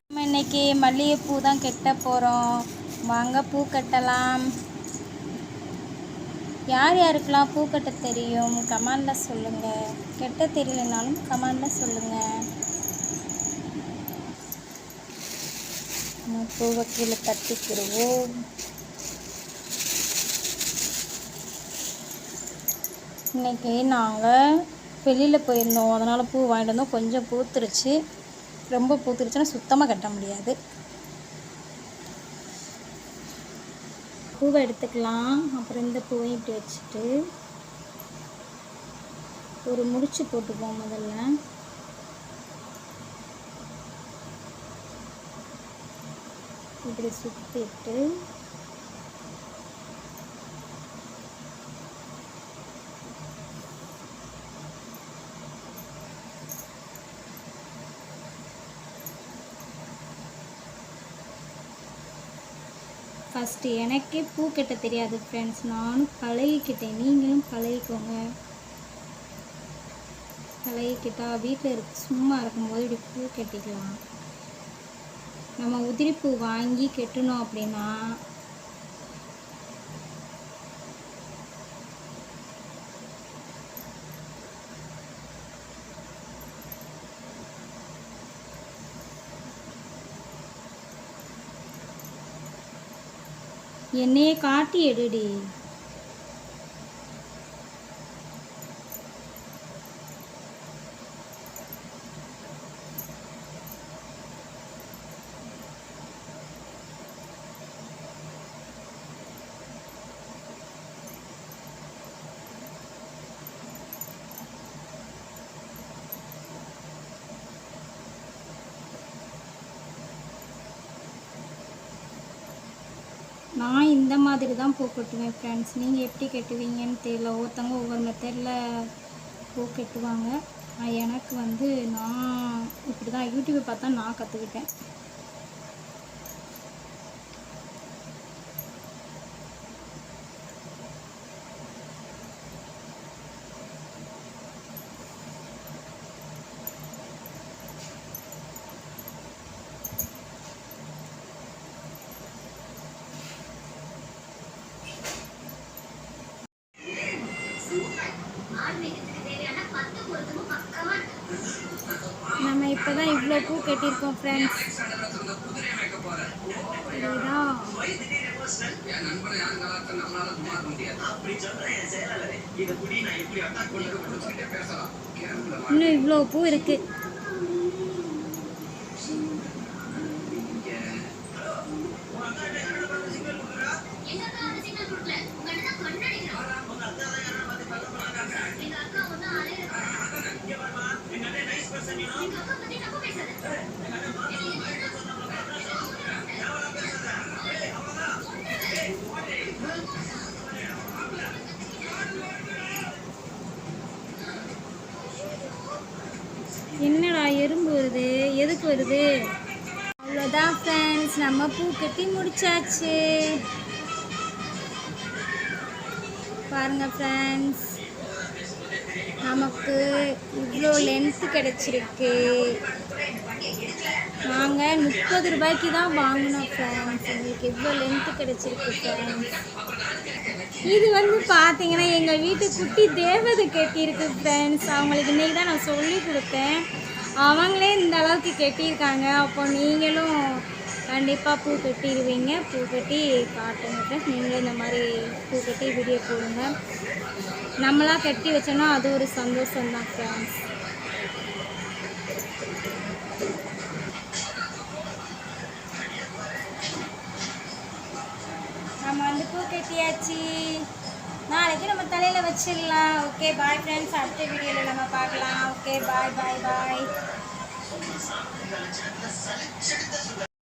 நம்ம இன்னைக்கு மல்லிகைப்பூ தான் கட்ட போகிறோம் வாங்க பூ கட்டலாம். யார் யாருக்கெல்லாம் பூ கட்ட தெரியும் கமெண்டில் சொல்லுங்கள் கெட்ட தெரியலனாலும் கமெண்டில் சொல்லுங்கள் பூவை கீழே தட்டிக்கிடுவோம். இன்னைக்கு நாங்கள் வெளியில் போயிருந்தோம். அதனால் பூ வாங்கிட்டு வந்தோம். கொஞ்சம் பூத்துருச்சு. ரொம்ப பூத்துருச்சுன்னா சுத்தமாக கட்ட முடியாது. பூவை எடுத்துக்கலாம். அப்புறம் இந்த பூவையும் இப்படி வச்சுட்டு ஒரு முடிச்சு போட்டுப்போம் முதல்ல. இப்படி சுற்றிட்டு ஃபஸ்ட்டு எனக்கே பூ கட்ட தெரியாது ஃப்ரெண்ட்ஸ் நானும் பழகிக்கிட்டேன். நீங்களும் பழகிக்கோங்க. பழகிக்கிட்டா வீட்டில் இருக்க சும்மா இருக்கும்போது இப்படி பூ கட்டிக்கலாம். நம்ம உதிரி பூ வாங்கி கெட்டணும் அப்படின்னா என்னையே காட்டி எடுடி நான் இந்த மாதிரி தான் பூ கட்டுவேன் ஃப்ரெண்ட்ஸ் நீங்கள் எப்படி கட்டுவீங்கன்னு தெரியல. ஒவ்வொருத்தவங்க ஒவ்வொரு மெத்தடில் பூ கட்டுவாங்க. எனக்கு வந்து நான் இப்படி தான் யூடியூப்பை பார்த்தா நான் கற்றுக்கிட்டேன் நம்ம இப்போ தான் இவ்வளோ பூ கட்டியிருக்கோம் ஃப்ரெண்ட்ஸ் இன்னும் இவ்வளோ பூ இருக்கு. என்னடா எறும்பு வருது? எதுக்கு வருது? அவ்வளோதான் ஃப்ரெண்ட்ஸ் நம்ம பூ கட்டி முடிச்சாச்சு. பாருங்க ஃப்ரெண்ட்ஸ் நமக்கு இவ்வளோ லென்த்து கிடச்சிருக்கு. நாங்கள் முப்பது ரூபாய்க்கு தான் வாங்கினோம் ஃப்ரெண்ட்ஸ் எங்களுக்கு இவ்வளோ லென்த்து கிடச்சிருக்கு ஃப்ரெண்ட்ஸ் இது வந்து பார்த்தீங்கன்னா எங்கள் வீட்டு குட்டி தேவதை கட்டியிருக்கு ஃப்ரெண்ட்ஸ் அவங்களுக்கு இன்றைக்கி தான் நான் சொல்லி கொடுத்தேன். அவங்களே இந்த அளவுக்கு கட்டியிருக்காங்க. அப்போ நீங்களும் கண்டிப்பாக பூ கட்டிடுவீங்க. பூ கட்டி காட்டுங்க ஃப்ரெண்ட்ஸ் நீங்களும் இந்த மாதிரி பூ கட்டி வீடியோ போடுங்க. நம்மளாக கட்டி வச்சோன்னா அது ஒரு சந்தோஷம் தான் ஃப்ரெண்ட்ஸ் நம்ம வந்து பூ கட்டியாச்சு. நாளைக்கு நம்ம தலையில் வச்சிடலாம். ஓகே பாய் ஃப்ரெண்ட்ஸ் அடுத்த வீடியோவில் நம்ம பார்க்கலாம். ஓகே பாய் பாய் பாய்